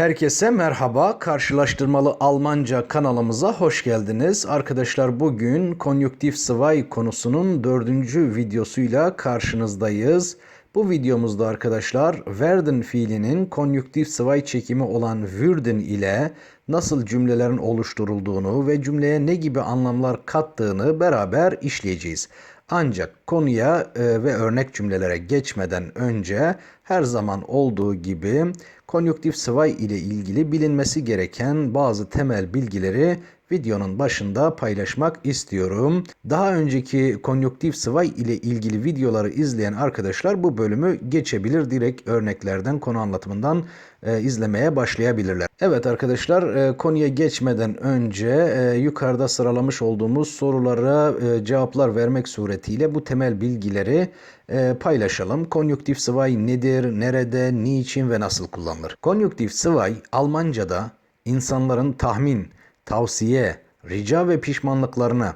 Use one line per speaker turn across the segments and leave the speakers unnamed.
Herkese merhaba. Karşılaştırmalı Almanca kanalımıza hoş geldiniz. Arkadaşlar bugün konjüktif sıvay konusunun dördüncü videosuyla karşınızdayız. Bu videomuzda arkadaşlar werden fiilinin konjüktif sıvay çekimi olan würden ile nasıl cümlelerin oluşturulduğunu ve cümleye ne gibi anlamlar kattığını beraber işleyeceğiz. Ancak konuya e, ve örnek cümlelere geçmeden önce her zaman olduğu gibi konjüktif sıvay ile ilgili bilinmesi gereken bazı temel bilgileri videonun başında paylaşmak istiyorum. Daha önceki konjüktif sıvay ile ilgili videoları izleyen arkadaşlar bu bölümü geçebilir. Direkt örneklerden, konu anlatımından e, izlemeye başlayabilirler. Evet arkadaşlar e, konuya geçmeden önce e, yukarıda sıralamış olduğumuz sorulara e, cevaplar vermek suretiyle bu temel bilgileri e, paylaşalım. Konjüktif sıvay nedir, nerede, niçin ve nasıl kullanılır? Konjüktif sıvay Almanca'da insanların tahmin, tavsiye, rica ve pişmanlıklarını,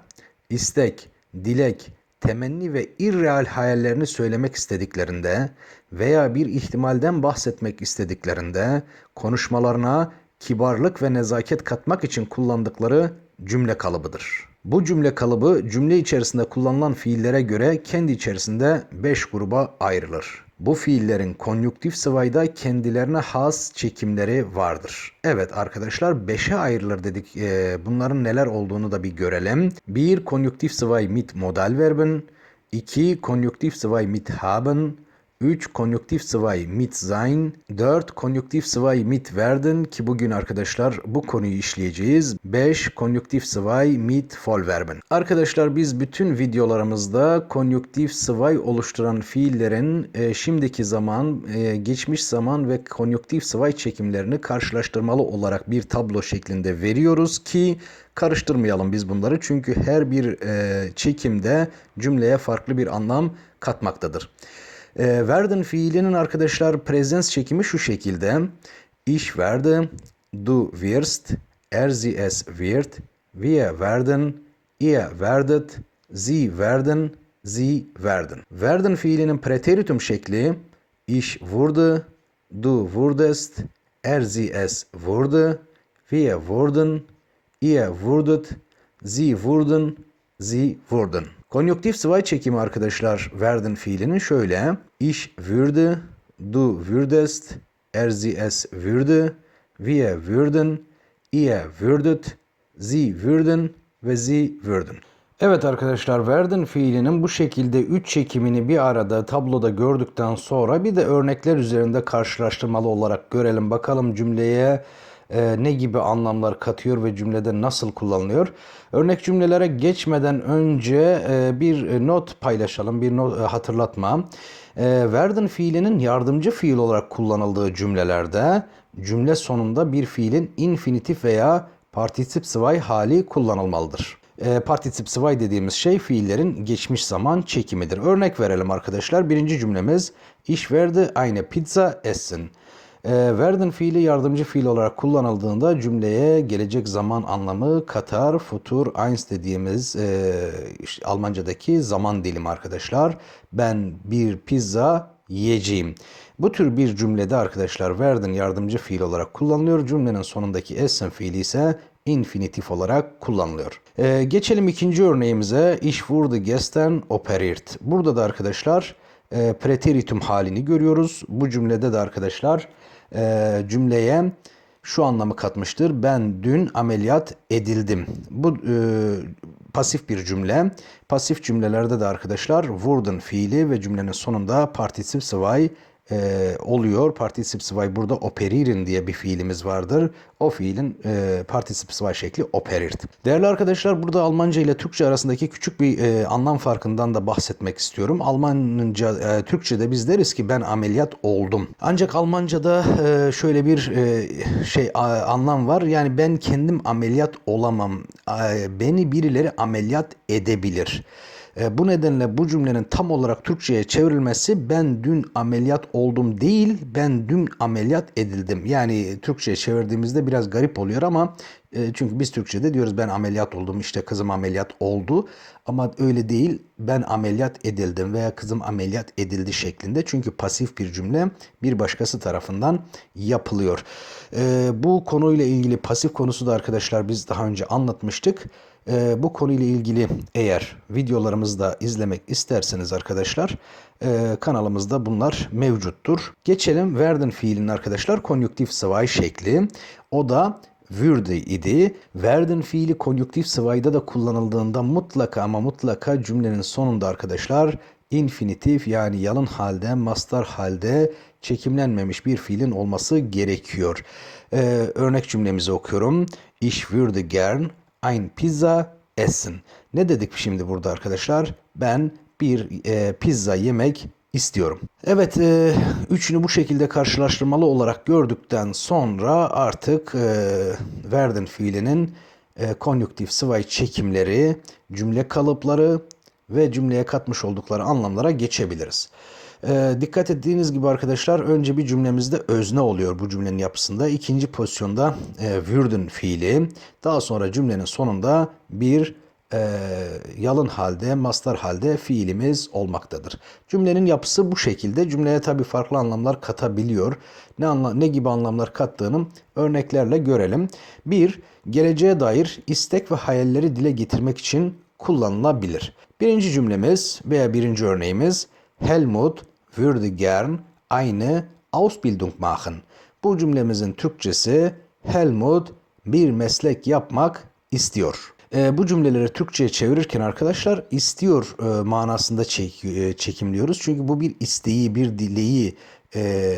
istek, dilek, temenni ve irreal hayallerini söylemek istediklerinde veya bir ihtimalden bahsetmek istediklerinde konuşmalarına kibarlık ve nezaket katmak için kullandıkları cümle kalıbıdır. Bu cümle kalıbı cümle içerisinde kullanılan fiillere göre kendi içerisinde 5 gruba ayrılır. Bu fiillerin konjüktif sıvayda kendilerine has çekimleri vardır. Evet arkadaşlar 5'e ayrılır dedik. Ee, bunların neler olduğunu da bir görelim. 1. Konjüktif sıvay mit modal verben. 2. Konjüktif sıvay mit haben. 3. Konjüktif sıvay mit sein. 4. Konjüktif sıvay mit werden ki bugün arkadaşlar bu konuyu işleyeceğiz. 5. Konjüktif sıvay mit vollverben. Arkadaşlar biz bütün videolarımızda konjüktif sıvay oluşturan fiillerin e, şimdiki zaman, e, geçmiş zaman ve konjüktif sıvay çekimlerini karşılaştırmalı olarak bir tablo şeklinde veriyoruz ki karıştırmayalım biz bunları. Çünkü her bir e, çekimde cümleye farklı bir anlam katmaktadır. E, werden fiilinin arkadaşlar presens çekimi şu şekilde. Ich werde, du wirst, er sie es wird, wir werden, ihr werdet, sie werden, sie werden. Werden fiilinin preteritum şekli ich wurde, du wurdest, er sie es wurde, wir wurden, ihr wurdet, sie wurden, sie wurden. Konjüktif sıvay çekimi arkadaşlar werden fiilinin şöyle. Ich würde, du würdest, er sie es würde, wir würden, ihr würdet, sie würden ve sie würden. Evet arkadaşlar werden fiilinin bu şekilde 3 çekimini bir arada tabloda gördükten sonra bir de örnekler üzerinde karşılaştırmalı olarak görelim. Bakalım cümleye e, ne gibi anlamlar katıyor ve cümlede nasıl kullanılıyor. Örnek cümlelere geçmeden önce e, bir not paylaşalım, bir not, e, hatırlatma. E, werden fiilinin yardımcı fiil olarak kullanıldığı cümlelerde cümle sonunda bir fiilin infinitif veya partisip sıvay hali kullanılmalıdır. E, partisip sıvay dediğimiz şey fiillerin geçmiş zaman çekimidir. Örnek verelim arkadaşlar. Birinci cümlemiz Ich werde eine Pizza essen. Werden fiili yardımcı fiil olarak kullanıldığında cümleye gelecek zaman anlamı katar, futur, eins dediğimiz e, işte Almancadaki zaman dilimi arkadaşlar. Ben bir pizza yiyeceğim. Bu tür bir cümlede arkadaşlar werden yardımcı fiil olarak kullanılıyor. Cümlenin sonundaki essen fiili ise infinitif olarak kullanılıyor. Ee, geçelim ikinci örneğimize. Ich wurde gestern operiert. Burada da arkadaşlar e, preteritum halini görüyoruz. Bu cümlede de arkadaşlar e, cümleye şu anlamı katmıştır. Ben dün ameliyat edildim. Bu e, pasif bir cümle. Pasif cümlelerde de arkadaşlar wurden fiili ve cümlenin sonunda partisip sıvay e, oluyor. Partisip sıvay burada operirin diye bir fiilimiz vardır. O fiilin e, partisip sıvay şekli operirt. Değerli arkadaşlar burada Almanca ile Türkçe arasındaki küçük bir e, anlam farkından da bahsetmek istiyorum. Almanca, e, Türkçe'de biz deriz ki ben ameliyat oldum. Ancak Almanca'da e, şöyle bir e, şey a, anlam var. Yani ben kendim ameliyat olamam. E, beni birileri ameliyat edebilir. E, bu nedenle bu cümlenin tam olarak Türkçe'ye çevrilmesi ben dün ameliyat oldum değil ben dün ameliyat edildim. Yani Türkçe'ye çevirdiğimizde biraz garip oluyor ama e, çünkü biz Türkçe'de diyoruz ben ameliyat oldum işte kızım ameliyat oldu ama öyle değil ben ameliyat edildim veya kızım ameliyat edildi şeklinde çünkü pasif bir cümle bir başkası tarafından yapılıyor. Ee, bu konuyla ilgili pasif konusu da arkadaşlar biz daha önce anlatmıştık. Ee, bu konuyla ilgili eğer videolarımızı da izlemek isterseniz arkadaşlar e, kanalımızda bunlar mevcuttur. Geçelim werden fiilinin arkadaşlar konjüktif sıvay şekli. O da würde idi. Werden fiili konjüktif sıvayda da kullanıldığında mutlaka ama mutlaka cümlenin sonunda arkadaşlar infinitif yani yalın halde, mastar halde çekimlenmemiş bir fiilin olması gerekiyor. Ee, örnek cümlemizi okuyorum. Ich würde gern ein Pizza essen. Ne dedik şimdi burada arkadaşlar? Ben bir e, pizza yemek istiyorum. Evet, e, üçünü bu şekilde karşılaştırmalı olarak gördükten sonra artık e, werden fiilinin e, konjüktif sıvay çekimleri, cümle kalıpları ve cümleye katmış oldukları anlamlara geçebiliriz. E, dikkat ettiğiniz gibi arkadaşlar önce bir cümlemizde özne oluyor bu cümlenin yapısında. İkinci pozisyonda e, würden fiili. Daha sonra cümlenin sonunda bir e, yalın halde, mastar halde fiilimiz olmaktadır. Cümlenin yapısı bu şekilde. Cümleye tabii farklı anlamlar katabiliyor. Ne, anla, ne gibi anlamlar kattığını örneklerle görelim. Bir, geleceğe dair istek ve hayalleri dile getirmek için kullanılabilir. Birinci cümlemiz veya birinci örneğimiz Helmut würde gern eine Ausbildung machen. Bu cümlemizin Türkçesi Helmut bir meslek yapmak istiyor. E, bu cümleleri Türkçe'ye çevirirken arkadaşlar istiyor e, manasında çek, e, çekimliyoruz. Çünkü bu bir isteği, bir dileği e,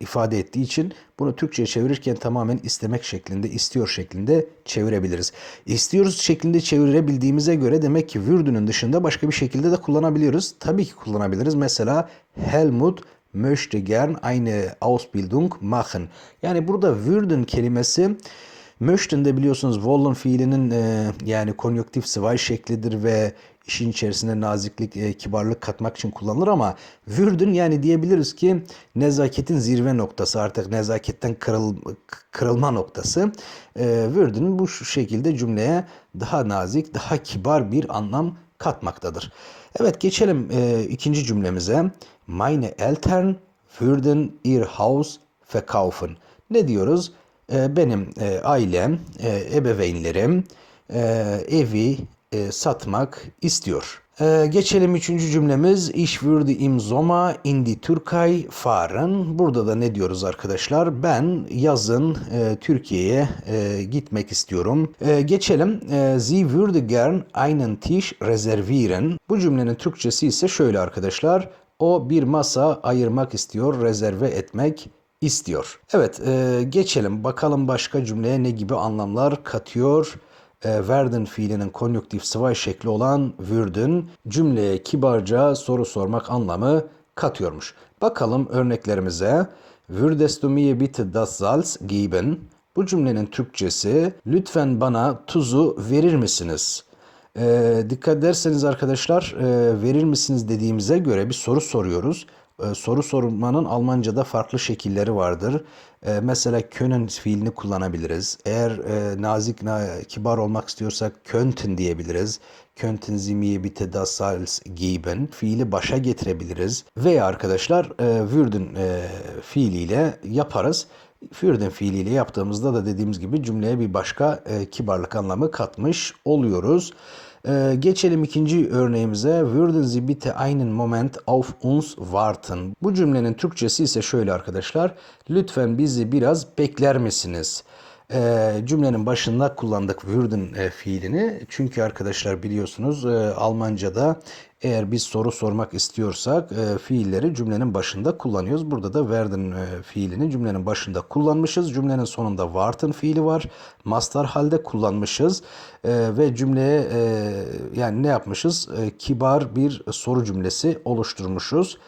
ifade ettiği için bunu Türkçe'ye çevirirken tamamen istemek şeklinde, istiyor şeklinde çevirebiliriz. İstiyoruz şeklinde çevirebildiğimize göre demek ki würdünün dışında başka bir şekilde de kullanabiliyoruz. Tabii ki kullanabiliriz. Mesela Helmut möchte gern eine Ausbildung machen. Yani burada würden kelimesi Möchten de biliyorsunuz wollen fiilinin e, yani konjöktif sıvay şeklidir ve işin içerisine naziklik, e, kibarlık katmak için kullanılır ama würden yani diyebiliriz ki nezaketin zirve noktası artık nezaketten kırıl, kırılma noktası. E, würden bu şekilde cümleye daha nazik, daha kibar bir anlam katmaktadır. Evet geçelim e, ikinci cümlemize. Meine Eltern würden ihr Haus verkaufen. Ne diyoruz? E, benim e, ailem, e, ebeveynlerim e, evi satmak istiyor. Geçelim üçüncü cümlemiz. Ich würde im Sommer in die. Burada da ne diyoruz arkadaşlar? Ben yazın e, Türkiye'ye e, gitmek istiyorum. E, geçelim. E, Sie würde gern einen Tisch reservieren. Bu cümlenin Türkçesi ise şöyle arkadaşlar. O bir masa ayırmak istiyor, rezerve etmek istiyor. Evet e, geçelim bakalım başka cümleye ne gibi anlamlar katıyor. E, werden fiilinin konjüktif sıvay şekli olan würden cümleye kibarca soru sormak anlamı katıyormuş. Bakalım örneklerimize. Würdest du mir bitte das Salz geben? Bu cümlenin Türkçesi lütfen bana tuzu verir misiniz? E, dikkat ederseniz arkadaşlar e, verir misiniz dediğimize göre bir soru soruyoruz. Ee, soru sormanın Almanca'da farklı şekilleri vardır. Ee, mesela können fiilini kullanabiliriz. Eğer e, nazik, kibar olmak istiyorsak könnten diyebiliriz. Könnten Sie mir bitte das Salz geben. Fiili başa getirebiliriz. Veya arkadaşlar e, würden e, fiiliyle yaparız. Würden fiiliyle yaptığımızda da dediğimiz gibi cümleye bir başka kibarlık anlamı katmış oluyoruz. Ee, geçelim ikinci örneğimize. Würden Sie bitte einen Moment auf uns warten? Bu cümlenin Türkçesi ise şöyle arkadaşlar. Lütfen bizi biraz bekler misiniz? e, cümlenin başında kullandık würden e, fiilini. Çünkü arkadaşlar biliyorsunuz e, Almanca'da eğer biz soru sormak istiyorsak e, fiilleri cümlenin başında kullanıyoruz. Burada da werden e, fiilini cümlenin başında kullanmışız. Cümlenin sonunda warten fiili var. Mastar halde kullanmışız. E, ve cümleye e, yani ne yapmışız? E, kibar bir soru cümlesi oluşturmuşuz.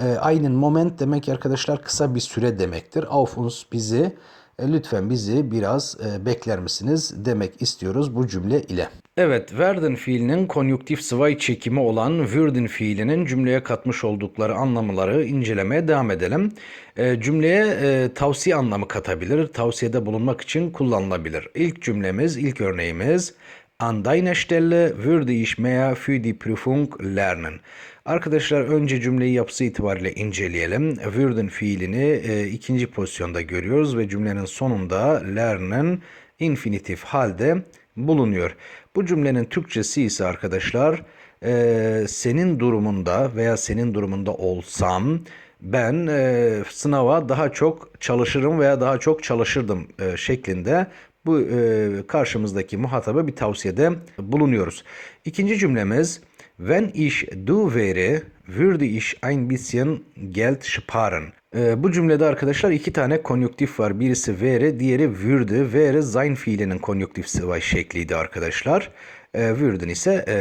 E, aynen moment demek arkadaşlar kısa bir süre demektir. Auf uns bizi lütfen bizi biraz e, bekler misiniz demek istiyoruz bu cümle ile. Evet, werden fiilinin konjüktif sıvay çekimi olan würden fiilinin cümleye katmış oldukları anlamları incelemeye devam edelim. E, cümleye e, tavsiye anlamı katabilir, tavsiyede bulunmak için kullanılabilir. İlk cümlemiz, ilk örneğimiz An deiner Stelle würde ich mehr für die Prüfung lernen. Arkadaşlar önce cümleyi yapısı itibariyle inceleyelim. Würden fiilini e, ikinci pozisyonda görüyoruz ve cümlenin sonunda lernen infinitif halde bulunuyor. Bu cümlenin Türkçesi ise arkadaşlar e, senin durumunda veya senin durumunda olsam ben e, sınava daha çok çalışırım veya daha çok çalışırdım e, şeklinde bu e, karşımızdaki muhataba bir tavsiyede bulunuyoruz. İkinci cümlemiz Wenn ich du wäre, würde ich ein bisschen Geld sparen. E, bu cümlede arkadaşlar iki tane konjüktif var. Birisi wäre, diğeri würde. Wäre sein fiilinin konjüktif sıvay şekliydi arkadaşlar. E, würden ise e,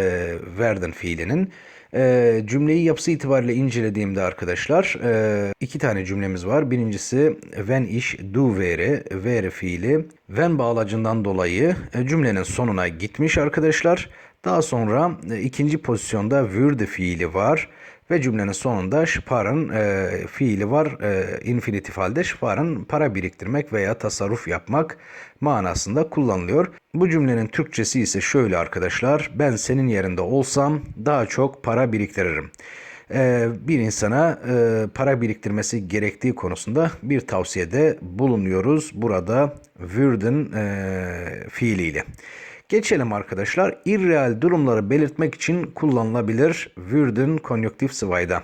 werden fiilinin. E, cümleyi yapısı itibariyle incelediğimde arkadaşlar e, iki tane cümlemiz var. Birincisi when ich du wäre, wäre fiili. When bağlacından dolayı e, cümlenin sonuna gitmiş arkadaşlar. Daha sonra e, ikinci pozisyonda würde fiili var ve cümlenin sonunda sparen e, fiili var. E, infinitif halde sparen para biriktirmek veya tasarruf yapmak manasında kullanılıyor. Bu cümlenin Türkçesi ise şöyle arkadaşlar. Ben senin yerinde olsam daha çok para biriktiririm. E, bir insana e, para biriktirmesi gerektiği konusunda bir tavsiyede bulunuyoruz. Burada würden e, fiiliyle. Geçelim arkadaşlar. İrreal durumları belirtmek için kullanılabilir würden konjüktif sıvayda.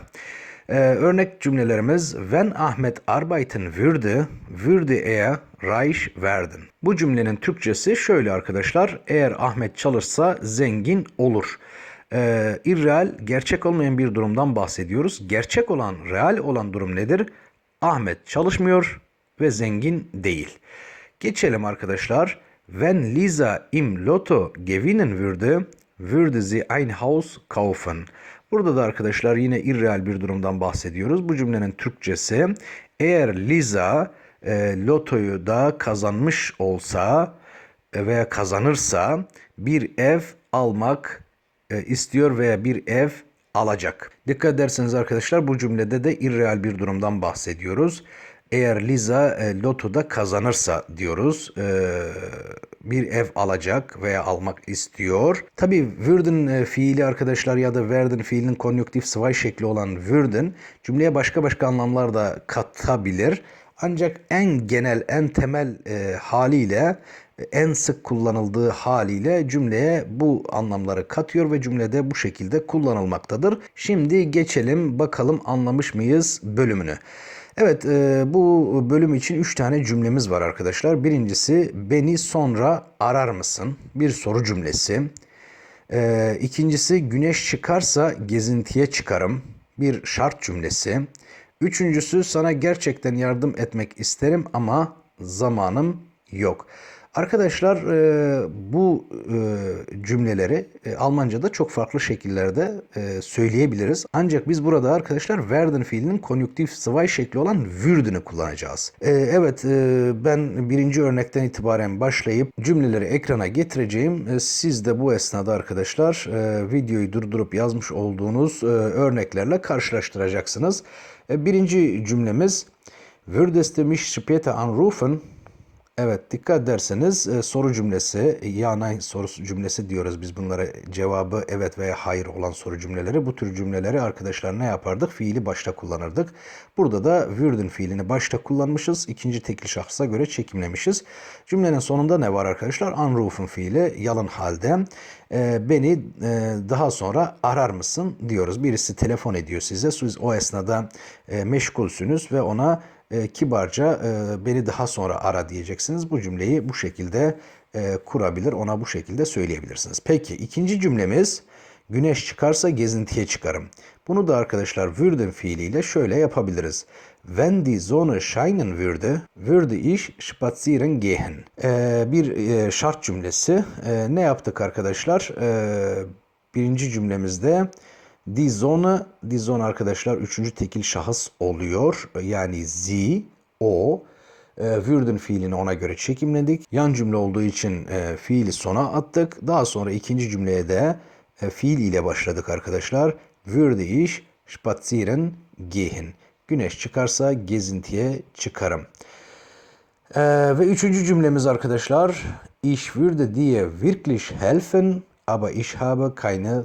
Ee, örnek cümlelerimiz Wenn Ahmet arbeiten würde, würde er reich werden. Bu cümlenin Türkçesi şöyle arkadaşlar. Eğer Ahmet çalışsa zengin olur. Ee, irreal, gerçek olmayan bir durumdan bahsediyoruz. Gerçek olan, real olan durum nedir? Ahmet çalışmıyor ve zengin değil. Geçelim arkadaşlar. Wenn Lisa im Lotto gewinnen würde, würde sie ein Haus kaufen. Burada da arkadaşlar yine irreal bir durumdan bahsediyoruz. Bu cümlenin Türkçesi eğer Lisa e, lotoyu da kazanmış olsa e, veya kazanırsa bir ev almak e, istiyor veya bir ev alacak. Dikkat ederseniz arkadaşlar bu cümlede de irreal bir durumdan bahsediyoruz. Eğer Liza e, lotoda kazanırsa diyoruz e, bir ev alacak veya almak istiyor. Tabi würden e, fiili arkadaşlar ya da werden fiilinin konjüktif sıvay şekli olan würden cümleye başka başka anlamlar da katabilir. Ancak en genel, en temel e, haliyle en sık kullanıldığı haliyle cümleye bu anlamları katıyor ve cümlede bu şekilde kullanılmaktadır. Şimdi geçelim bakalım anlamış mıyız bölümünü. Evet e, bu bölüm için 3 tane cümlemiz var arkadaşlar. Birincisi beni sonra arar mısın? Bir soru cümlesi. E, ikincisi güneş çıkarsa gezintiye çıkarım. Bir şart cümlesi. Üçüncüsü sana gerçekten yardım etmek isterim ama zamanım yok. Arkadaşlar e, bu e, cümleleri e, Almanca'da çok farklı şekillerde e, söyleyebiliriz. Ancak biz burada arkadaşlar werden fiilinin konjüktif sıvay şekli olan würden'ı kullanacağız. E, evet e, ben birinci örnekten itibaren başlayıp cümleleri ekrana getireceğim. E, siz de bu esnada arkadaşlar e, videoyu durdurup yazmış olduğunuz e, örneklerle karşılaştıracaksınız. E, birinci cümlemiz Würdest du mich später anrufen? Evet dikkat ederseniz e, soru cümlesi ya soru cümlesi diyoruz biz bunlara cevabı evet veya hayır olan soru cümleleri. Bu tür cümleleri arkadaşlar ne yapardık? Fiili başta kullanırdık. Burada da würden fiilini başta kullanmışız. İkinci tekil şahsa göre çekimlemişiz. Cümlenin sonunda ne var arkadaşlar? Anrufen fiili yalın halde. E, beni e, daha sonra arar mısın diyoruz. Birisi telefon ediyor size. Siz o esnada e, meşgulsünüz ve ona e, kibarca e, beni daha sonra ara diyeceksiniz. Bu cümleyi bu şekilde e, kurabilir, ona bu şekilde söyleyebilirsiniz. Peki ikinci cümlemiz güneş çıkarsa gezintiye çıkarım. Bunu da arkadaşlar würden fiiliyle şöyle yapabiliriz. Wenn die Sonne scheinen würde, würde ich spazieren gehen. Ee, bir e, şart cümlesi. Ee, ne yaptık arkadaşlar? Ee, birinci cümlemizde Die Sonne arkadaşlar üçüncü tekil şahıs oluyor. Yani sie, o. E, würden fiilini ona göre çekimledik. Yan cümle olduğu için e, fiili sona attık. Daha sonra ikinci cümleye de e, fiil ile başladık arkadaşlar. Würde ich spazieren gehen. Güneş çıkarsa gezintiye çıkarım. Ee, ve üçüncü cümlemiz arkadaşlar. Ich würde dir wirklich helfen, aber ich habe keine.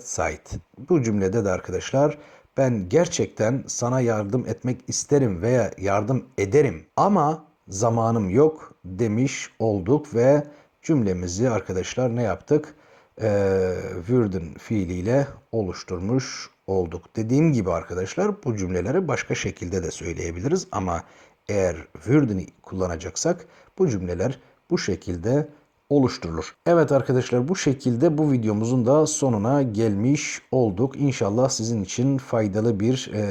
Bu cümlede de arkadaşlar ben gerçekten sana yardım etmek isterim veya yardım ederim ama zamanım yok demiş olduk ve cümlemizi arkadaşlar ne yaptık? Ee, würden fiiliyle oluşturmuş olduk. Dediğim gibi arkadaşlar bu cümleleri başka şekilde de söyleyebiliriz ama eğer würden'i kullanacaksak bu cümleler bu şekilde oluşturulur. Evet arkadaşlar bu şekilde bu videomuzun da sonuna gelmiş olduk. İnşallah sizin için faydalı bir e,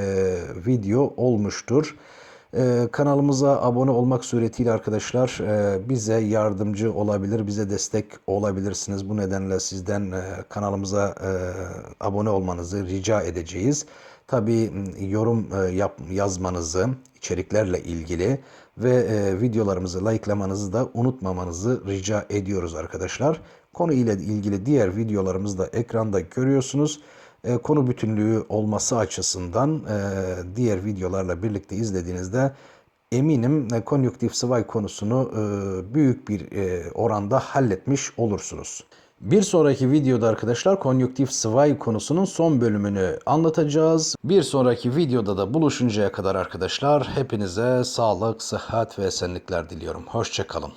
video olmuştur. E, kanalımıza abone olmak suretiyle arkadaşlar e, bize yardımcı olabilir, bize destek olabilirsiniz. Bu nedenle sizden e, kanalımıza e, abone olmanızı rica edeceğiz. Tabii yorum e, yap, yazmanızı içeriklerle ilgili ve e, videolarımızı likelamanızı da unutmamanızı rica ediyoruz arkadaşlar. Konu ile ilgili diğer videolarımızı da ekranda görüyorsunuz. E, konu bütünlüğü olması açısından e, diğer videolarla birlikte izlediğinizde eminim e, konjüktif sıvay konusunu e, büyük bir e, oranda halletmiş olursunuz. Bir sonraki videoda arkadaşlar konjüktif sıvay konusunun son bölümünü anlatacağız. Bir sonraki videoda da buluşuncaya kadar arkadaşlar hepinize sağlık, sıhhat ve esenlikler diliyorum. Hoşçakalın.